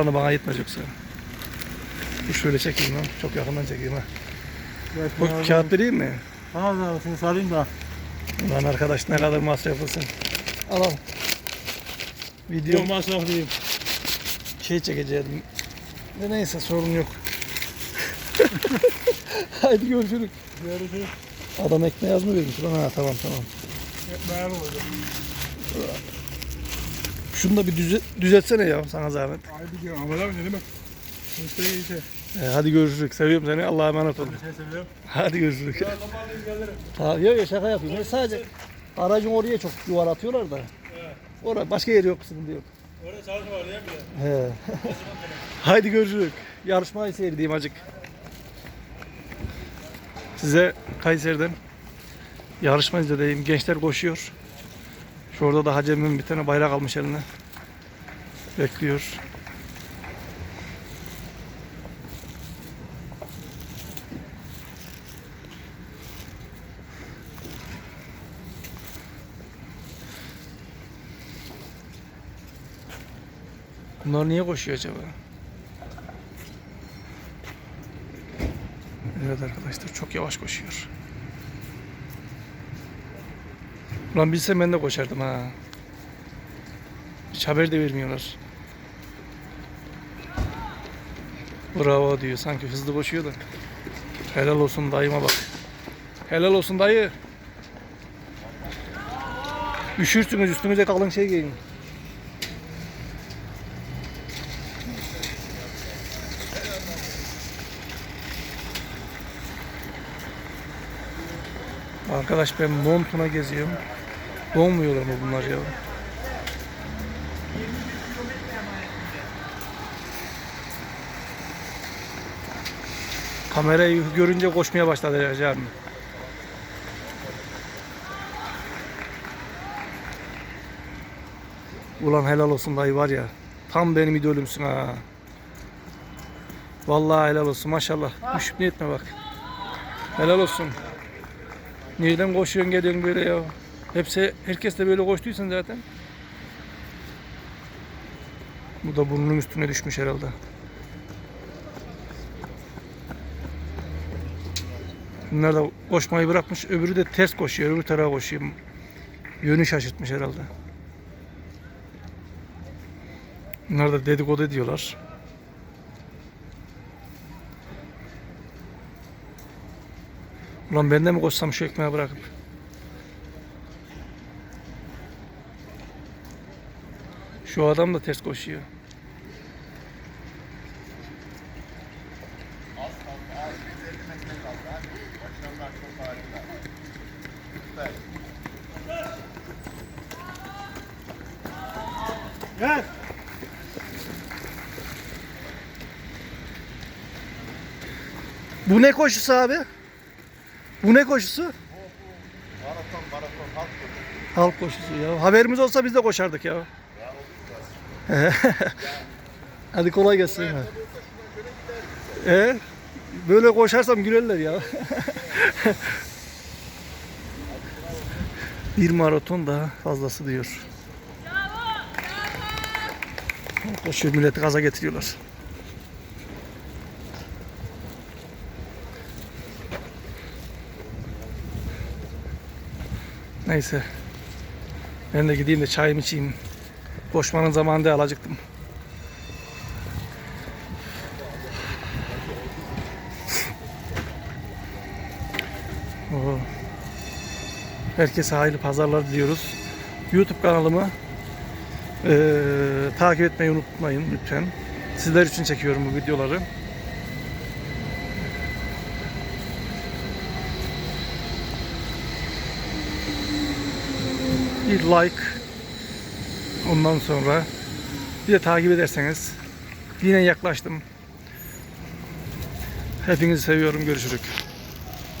Bana bana yetmez yoksa. Dur şöyle çekeyim lan. Çok yakından çekeyim ha. Bu kağıt vereyim mi? Tamam abi seni sarayım da. Lan arkadaş ne kadar masraf yapılsın. Al al. Video Yok masraflıyım. şey çekeceğim. De neyse sorun yok. Haydi görüşürüz. Görüşürüz. Adam ekmeği az mı vermiş lan? Ha tamam tamam. Beğen oldu. Şunu da bir düze, düzeltsene ya sana zahmet. Ay biliyorum ama abi ne demek? Müşteri iyiyse. Ee, hadi görüşürüz. Seviyorum seni. Allah'a emanet ol. Seni seviyorum. Hadi görüşürüz. Ben toparlayayım gelirim. Yok yok şaka yapıyorum. Ben sadece aracın oraya çok yuvar atıyorlar da. Evet. Orada başka yeri yok sıkıntı yok. Orada çalışma var değil mi? He. Haydi görüşürüz. Yarışmayı seyredeyim acık. Size Kayseri'den yarışma izledeyim. Gençler koşuyor. Şurada da Hacem'in bir tane bayrak almış eline. Bekliyor. Bunlar niye koşuyor acaba? Evet arkadaşlar çok yavaş koşuyor. Ulan bilsem ben de koşardım ha. Hiç haber de vermiyorlar. Bravo diyor. Sanki hızlı koşuyor da. Helal olsun dayıma bak. Helal olsun dayı. Üşürsünüz üstünüze kalın şey giyin. Arkadaş ben montuna geziyorum. Donmuyorlar mı bunlar ya? Kamerayı görünce koşmaya başladı Recep abi. Ulan helal olsun dayı var ya. Tam benim idolümsün ha. Vallahi helal olsun maşallah. Düşüp etme bak. Helal olsun. Nereden koşuyorsun geliyorsun böyle ya? Hepsi herkes de böyle koştuysan zaten. Bu da burnunun üstüne düşmüş herhalde. Bunlar da koşmayı bırakmış. Öbürü de ters koşuyor. Öbür tarafa koşuyor. Yönü şaşırtmış herhalde. Bunlar da dedikodu ediyorlar. Ulan ben de mi koşsam şu ekmeği bırakıp? Şu adam da ters koşuyor. Gel. Bu ne koşusu abi? Bu ne koşusu? Maraton, maraton, halk koşusu. Halk koşusu ya. Haberimiz olsa biz de koşardık ya. Hadi kolay gelsin. E, böyle koşarsam gülerler ya. Bir maraton daha fazlası diyor. Koşuyor milleti gaza getiriyorlar. Neyse. Ben de gideyim de çayımı içeyim. Koşmanın zamanında alacaktım. Herkese hayırlı pazarlar diliyoruz. YouTube kanalımı eee, takip etmeyi unutmayın lütfen. Sizler için çekiyorum bu videoları. Bir like ondan sonra bir de takip ederseniz yine yaklaştım. Hepinizi seviyorum. Görüşürüz.